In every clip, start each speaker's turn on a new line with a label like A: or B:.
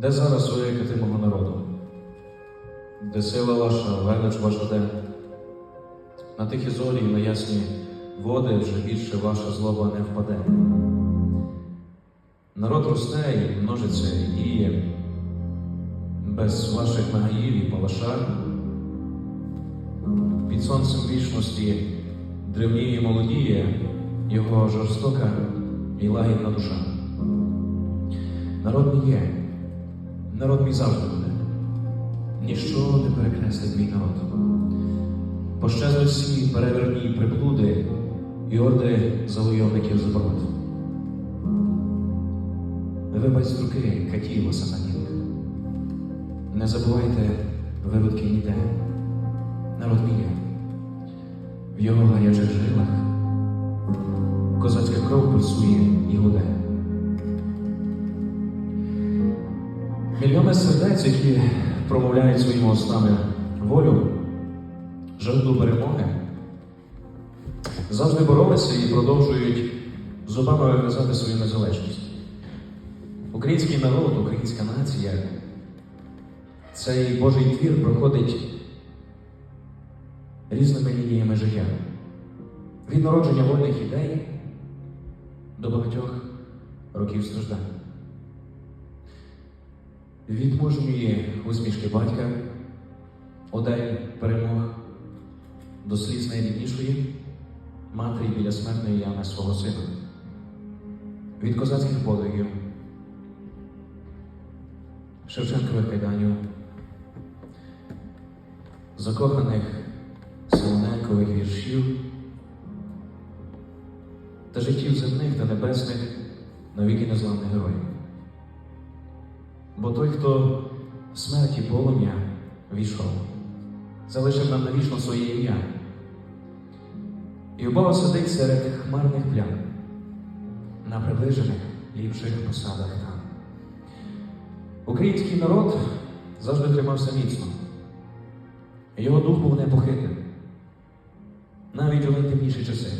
A: Де зараз воякати мого народу? Де сила ваша, велич ваша де? На тихі зорі і на ясні води вже більше ваша злоба не впаде. Народ росте і множиться і діє, без ваших нагаїв і палашар. Під сонцем вічності древніє молодіє його жорстока і лагідна душа. Народ мій є, народ мій завжди буде. Ніщо не перекреслить мій народ. Пощезли всі переверні приблуди і орди завойовників заборот. Вибач з руки катів сатанів. Не забувайте виродки ніде. Народ мій. В його гарячих жилах козацька кров пульсує і гуде. Мільйони сердець, які промовляють своїми устами волю, жажду перемоги, завжди боролися і продовжують зубами виказати свою незалежність. Український народ, українська нація, цей Божий твір проходить різними лініями життя. Від народження вольних ідей до багатьох років страждань. Від мужньої усмішки батька, одень перемог до сліз найріднішої матері біля смертної ями свого сина. Від козацьких подвигів, Шевченкових кайданів, закоханих Солоненкових віршів та життів земних та небесних навіки незламних героїв. Бо той, хто в смерті полум'я війшов, залишив нам навічно своє ім'я. І Бога сидить серед хмарних плям на приближених ліпших посадах там. Український народ завжди тримався міцно. Його дух був непохитним. Навіть у найтемніші часи.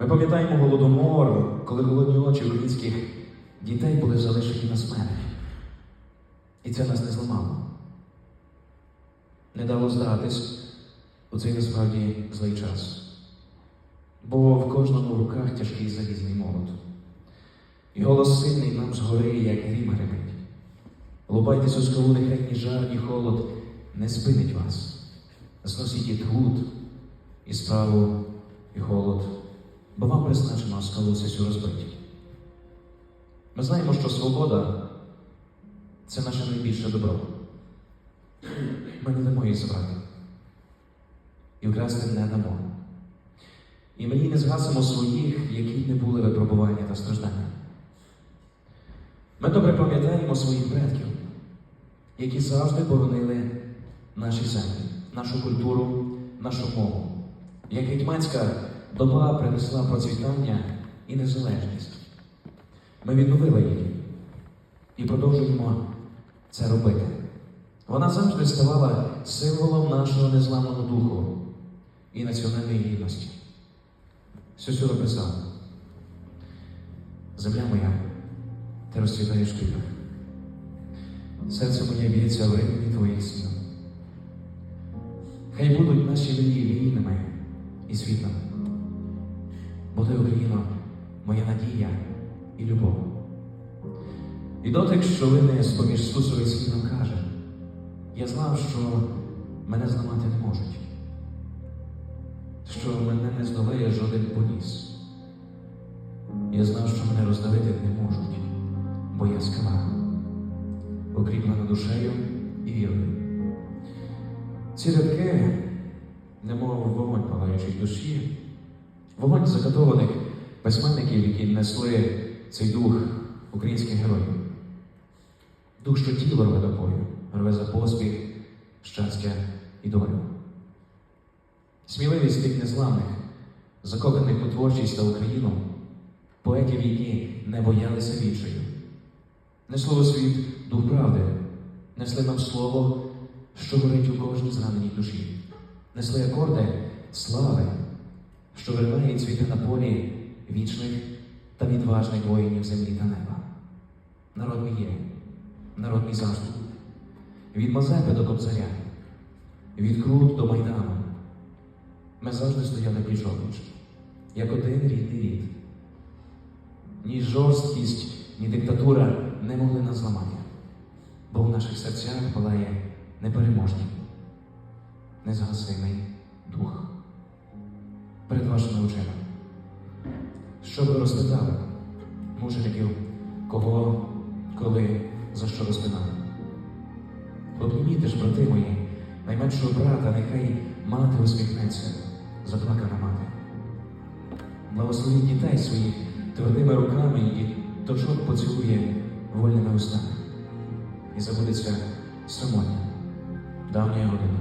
A: Ми пам'ятаємо голодомор, коли голодні очі українських дітей були залишені на смерть. І це нас не зламало. Не дало здатись у цей насправді злий час. Бо в кожному в руках тяжкий залізний молот. І голос сильний нам згори, як грім гримить. Лубайтесь у скалу, нехай ні жар, ні холод не спинить вас. Зносіть і труд, і справу, і холод, бо вам призначено скалу цю розбити. Ми знаємо, що свобода це наше найбільше добро. Ми не дамо її забрати. І вкрасти не дамо. І ми її не згасимо своїх, які не були випробування та страждання. Ми добре пам'ятаємо своїх предків, які завжди боронили наші землі, нашу культуру, нашу мову. Як гетьманська доба принесла процвітання і незалежність. Ми відновили її і продовжуємо це робити. Вона завжди ставала символом нашого незламного духу і національної гідності. Сюсюра писав, земля моя, ти розцвітаєш в. Серце моє б'ється в ритмі твоїх снів. Хай будуть наші лінії вільними і світлими. Бо ти, Україно, моя надія і любов. І дотик, що вине з-поміж стусових слів нам каже, я знав, що мене зламати не можуть, що мене не здолає жоден поніс. Я знав, що мене роздавити не можуть, бо я скала, окріплена душею і вірою. Ці рядки, немов вогонь палаючий душі, вогонь закатованих письменників, які несли цей дух українських героїв. Дух, що тіло рве до бою, рве за поспіх, щастя і долю. Сміливість тих незламних, закоханих у творчість та Україну, поетів, які не боялися відчаю. Несло світ дух правди, несли нам слово, що горить у кожній зраненій душі, несли акорди слави, що виринає і цвіте на полі вічних та відважних воїнів землі та неба. Народ є, народ мій завжди. Від Мазепи до Кобзаря, від Крут до Майдану. Ми завжди стояли пліч опліч, як один рідний рід. Ні жорсткість, ні диктатура не могли нас зламати, бо в наших серцях палає непереможний, незгасимий дух. Перед вашими очима. Що ви розпитали, мужиків, кого, коли, за що розпинали? Обніміте ж, брати мої, найменшого брата, нехай мати усміхнеться, заплакана мати. Благословіть дітей своїх твердими руками і дочок поцілує вольними устами. І забудеться самотня, давня година.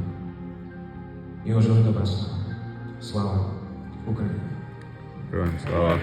A: І оживе добра слава. Слава Україні!
B: Героям слава.